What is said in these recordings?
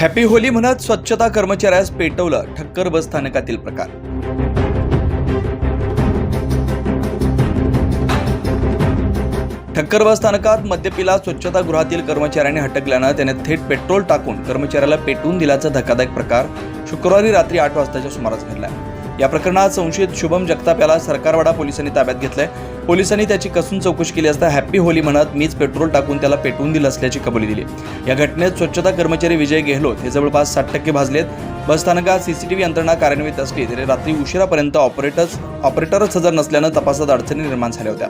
Happy Holy म्हणत स्वच्छता कर्मचाऱ्यास पेटवलं ठक्कर बस स्थानकातील प्रकार. ठक्कर बस स्थानकात मद्यपिला स्वच्छतागृहातील कर्मचाऱ्याने हटकल्यानं त्याने थेट पेट्रोल टाकून कर्मचाऱ्याला पेटवून दिल्याचा धक्कादायक प्रकार शुक्रवारी रात्री आठ वाजताच्या सुमारास घडला. या प्रकरणात संशयित शुभम जगताप याला सरकारवाडा पोलिसांनी ताब्यात घेतलंय. पोलिसांनी त्याची कसून चौकशी केली असता हॅपी होली म्हणत मीच पेट्रोल टाकून त्याला पेटवून दिलं असल्याची कबुली दिली. या घटनेत स्वच्छता कर्मचारी विजय गेहलोत हे जवळपास साठ टक्के भाजलेत. बसस्थानकात सीसीटीव्ही यंत्रणा कार्यान्वित असली तरी रात्री उशिरापर्यंत ऑपरेटर्स ऑपरेटरच हजर नसल्यानं तपासात अडचणी निर्माण झाल्या होत्या.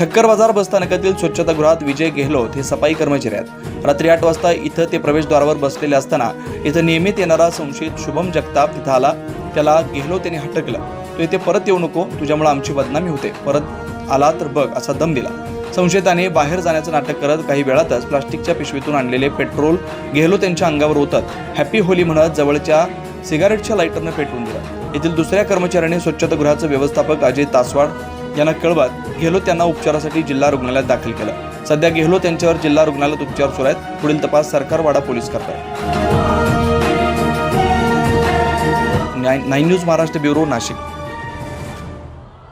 ठक्कर बाजार बसस्थानकातील स्वच्छतागृहात विजय गेहलोत हे सफाई कर्मचारी आहेत. रात्री आठ वाजता इथं ते प्रवेशद्वारावर बसलेले असताना इथं नियमित येणारा संशयित शुभम जगताप तिथं आला. त्याला गेहलोत त्याने हटकलं. तो इथे परत येऊ नको तुझ्यामुळे आमची बदनामी होते. परत आला तर बघ असा दम दिला. संशयिताने बाहेर जाण्याचं नाटक करत काही वेळातच प्लास्टिकच्या पिशवीतून आणलेले पेट्रोल गेहलोत त्यांच्या अंगावर ओतत हॅपी होली म्हणत जवळच्या सिगारेटच्या लायटरनं पेटवून दिलं. येथील दुसऱ्या कर्मचाऱ्याने स्वच्छतागृहाचं व्यवस्थापक अजय तासवाड यांना कळवत गेहलोत त्यांना उपचारासाठी जिल्हा रुग्णालयात दाखल केलं. सध्या गेहलोत यांच्यावर जिल्हा रुग्णालयात उपचार सुरू आहेत. पुढील तपास सरकारवाडा पोलीस करतात nine news Maharashtra bureau Nashik.